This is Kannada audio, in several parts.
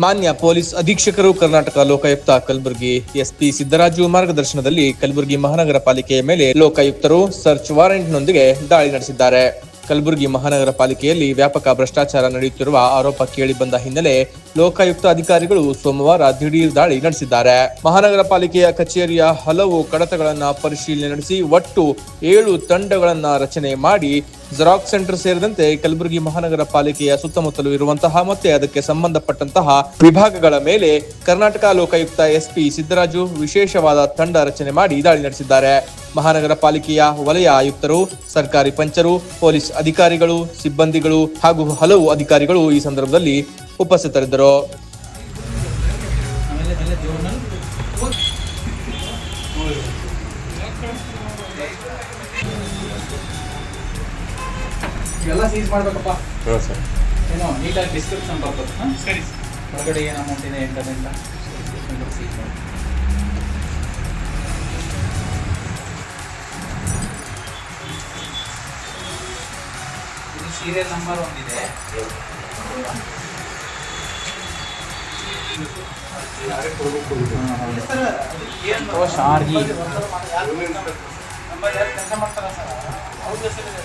ಮಾನ್ಯ ಪೊಲೀಸ್ ಅಧೀಕ್ಷಕರು ಕರ್ನಾಟಕ ಲೋಕಾಯುಕ್ತ ಕಲಬುರಗಿ ಎಸ್ಪಿ ಸಿದ್ದರಾಜು ಮಾರ್ಗದರ್ಶನದಲ್ಲಿ ಕಲಬುರಗಿ ಮಹಾನಗರ ಪಾಲಿಕೆಯ ಮೇಲೆ ಲೋಕಾಯುಕ್ತರು ಸರ್ಚ್ ವಾರೆಂಟ್ನೊಂದಿಗೆ ದಾಳಿ ನಡೆಸಿದ್ದಾರೆ. ಕಲಬುರಗಿ ಮಹಾನಗರ ಪಾಲಿಕೆಯಲ್ಲಿ ವ್ಯಾಪಕ ಭ್ರಷ್ಟಾಚಾರ ನಡೆಯುತ್ತಿರುವ ಆರೋಪ ಕೇಳಿಬಂದ ಹಿನ್ನೆಲೆ ಲೋಕಾಯುಕ್ತ ಅಧಿಕಾರಿಗಳು ಸೋಮವಾರ ದಿಢೀರ್ ದಾಳಿ ನಡೆಸಿದ್ದಾರೆ. ಮಹಾನಗರ ಪಾಲಿಕೆಯ ಕಚೇರಿಯ ಹಲವು ಕಡತಗಳನ್ನು ಪರಿಶೀಲನೆ ನಡೆಸಿ ಒಟ್ಟು ಏಳು ತಂಡಗಳನ್ನ ರಚನೆ ಮಾಡಿ ಜೆರಾಕ್ಸ್ ಸೆಂಟರ್ ಸೇರಿದಂತೆ ಕಲಬುರಗಿ ಮಹಾನಗರ ಪಾಲಿಕೆಯ ಸುತ್ತಮುತ್ತಲು ಇರುವಂತಹ ಮತ್ತೆ ಅದಕ್ಕೆ ಸಂಬಂಧಪಟ್ಟಂತಹ ವಿಭಾಗಗಳ ಮೇಲೆ ಕರ್ನಾಟಕ ಲೋಕಾಯುಕ್ತ ಎಸ್ಪಿ ಸಿದ್ದರಾಜು ವಿಶೇಷವಾದ ತಂಡ ರಚನೆ ಮಾಡಿ ದಾಳಿ ನಡೆಸಿದ್ದಾರೆ. ಮಹಾನಗರ ಪಾಲಿಕೆಯ ವಲಯ ಆಯುಕ್ತರು ಸರ್ಕಾರಿ ಪಂಚರು ಪೊಲೀಸ್ ಅಧಿಕಾರಿಗಳು ಸಿಬ್ಬಂದಿಗಳು ಹಾಗೂ ಹಲವು ಅಧಿಕಾರಿಗಳು ಈ ಸಂದರ್ಭದಲ್ಲಿ ಉಪಸ್ಥಿತರಿದ್ದರು. ಎಲ್ಲ ಸೀಸ್ ಮಾಡ್ಬೇಕಪ್ಪ. ಹಾಂ ಸರ್ ಏನೋ ನೀಟಾಗಿ ಡಿಸ್ಕ್ರಿಪ್ಷನ್ ಬರ್ತದೆ ಹಾಂ? ಸರಿ ಹೊರಗಡೆ ಏನು ಅಮೌಂಟ್ ಇದೆ ಎಂಟದಿಂದ ಸೀಸ್ ಮಾಡಿ ಸೀರಿಯಲ್ ನಂಬರ್ ಒಂದಿದೆ. ಓ ಶಾರ್ಗಿ ಕೆಲಸ ಮಾಡ್ತಾರ ಸರ್? ಅವ್ರ ಹೆಸರಿದೆ.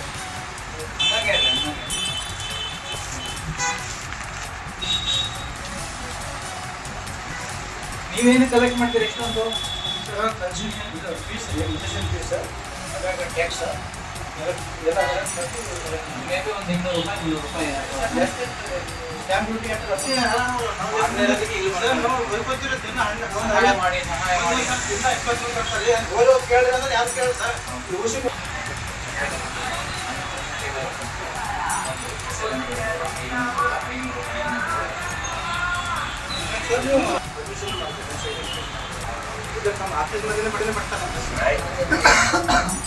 ನೀವೇನು ಕಲೆಕ್ಟ್ ಮಾಡ್ತೀರಿ ಎಷ್ಟೊಂದು ಫೀಸ್ ಫೀಸ್ ಇನ್ನೂರು ರೂಪಾಯಿ ಮುನ್ನೂರು ರೂಪಾಯಿ ಆಮೇಲೆ ಇಲ್ಲಿ ಬಂದು ಸಹಾಯ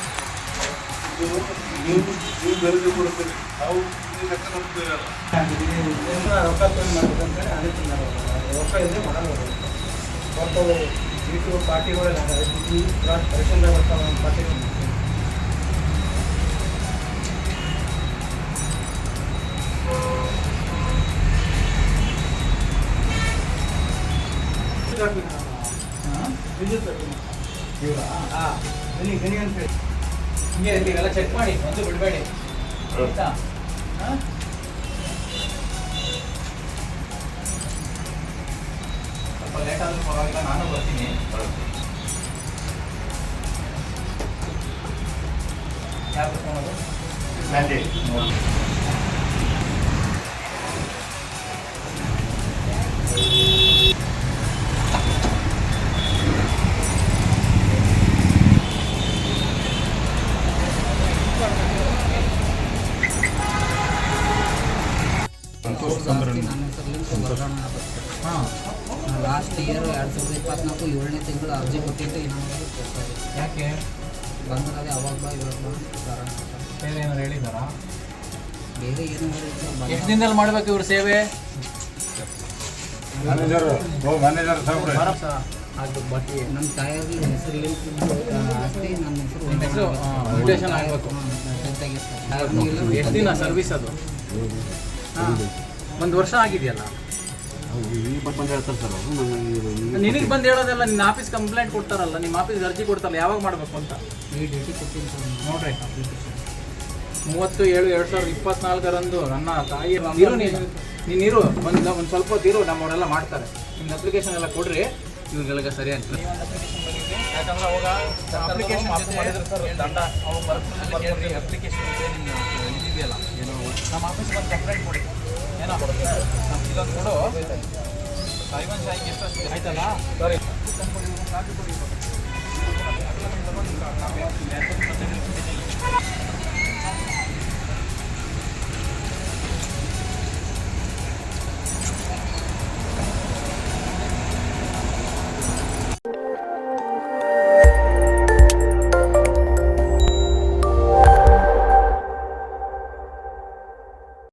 ನೀವು this, uh, do this. ಎರಡು ಮಂದಿ ಆದ್ರು ಅವೇ ರೊಕ್ಕ ಪೇಮೆಂಟ್ ಮಾಡ್ಬೇಕಂತೇಳಿ ಅದಕ್ಕೆ ನಾವು ರೊಕ್ಕ ಇಲ್ಲದೆ ಮಾಡಲ್ಲ ಬರ್ತವೆ ಸೀಟು ಪಾರ್ಟಿಗಳೆಲ್ಲ ಪರೀಕ್ಷೆಲ್ಲ ಬರ್ತಾವೆ ನಮ್ಮ ಪಾರ್ಟಿಗಳು ವಿದ್ಯುತ್ ಹಾಂ? ಗಣಿ ಗಣಿ ಅಂತ ಹೇಳಿ. ಹಿಂಗೆ ಇವೆಲ್ಲ ಚೆಕ್ ಮಾಡಿ ಒಂದು ಬಿಡಬೇಡಿ. ಆಯ್ತಾ? ಹಾಂ? ಸ್ವಲ್ಪ ಲೇಟ್ ಆದರೂ ಪರವಾಗಿಲ್ಲ ನಾನು ಬರ್ತೀನಿ. ಯಾರು ಕರ್ಕೊಂಡೋದು ಹಾಂ ಲಾಸ್ಟ್ ಇಯರ್ ಎರಡು ಸಾವಿರದ ಇಪ್ಪತ್ನಾಲ್ಕು ಏಳನೇ ತಿಂಗಳು ಅರ್ಜಿ ಕೊಟ್ಟಿದ್ದು ಇನ್ನೊಂದು ಯಾಕೆ? ಬಂದ್ರೆ ಅವಾಗ ಬಾ ಇವಾಗ ಬಾ ಬೇರೆ ಏನಾರು ಹೇಳಿದಾರಾ? ಬೇರೆ ಏನು ಎಷ್ಟು ದಿನದಲ್ಲಿ ಮಾಡ್ಬೇಕು ಇವ್ರ ಸೇವೆ? ಮ್ಯಾನೇಜರ್ ಓ ಮ್ಯಾನೇಜರ್ ಸಾಹೇಬ್ರೆ ಅದು ಬಾಕಿ ನಮ್ಮ ತಾಯಿಯಾಗಿ ಹೆಸರು ಆಸ್ತಿ ನನ್ನ ಹೆಸರು ನಿಮ್ಮ ಹೆಸರು ಮ್ಯೂಟೇಷನ್ ಆಗಬೇಕು. ಎಷ್ಟು ದಿನ ಸರ್ವಿಸ್ ಅದು? ಹಾಂ. ಒಂದು ವರ್ಷ ಆಗಿದೆಯಲ್ಲ? ನಿನಗೆ ಬಂದು ಹೇಳೋದಲ್ಲ ನಿನ್ನ ಆಫೀಸ್ ಕಂಪ್ಲೇಂಟ್ ಕೊಡ್ತಾರಲ್ಲ ನಿಮ್ಮ ಆಫೀಸ್ ಅರ್ಜಿ ಕೊಡ್ತಾರಲ್ಲ ಯಾವಾಗ ಮಾಡಬೇಕು ಅಂತ? ಈ ಡೇಟಿ ಕೊಟ್ಟಿದ್ದು ಸರ್ ನೋಡ್ರಿ. ಮೂವತ್ತು ಏಳು ಎರಡು ಸಾವಿರದ ಇಪ್ಪತ್ನಾಲ್ಕರಂದು ನನ್ನ ತಾಯಿ ಇರು ನೀನು. ನೀನು ಇರು ಒಂದು ಒಂದು ಸ್ವಲ್ಪ ಹೊತ್ತು ಇರು ನಮ್ಮವರೆಲ್ಲ ಮಾಡ್ತಾರೆ. ನಿಮ್ಮ ಅಪ್ಲಿಕೇಶನ್ ಎಲ್ಲ ಕೊಡ್ರಿ ಇವ್ರಿಗೆಲ್ಲ ಸರಿ ಅಂತ ಯಾಕಂದ್ರೆ ಅವಾಗ ಅಪ್ಲಿಕೇಶನ್ ದಂಡ. ಅವಾಗ ಬರ್ತೀನಿ ಅಪ್ಲಿಕೇಶನ್ ಇದೆಯಲ್ಲ. ನಮ್ಮ ಆಫೀಸ್ಗೆ ಒಂದು ಕಂಪ್ಲೇಂಟ್ ಕೊಡಿ. ಏನೋ? ನಮ್ಮ ಇದೊಂದು ಕೊಡು. ಸೈವನ್ ಸಾಯಿಗೆ ಎಷ್ಟು ಆಯ್ತಲ್ಲ? ಸರಿ. ಕಾಪಿ ಕೊಡಿ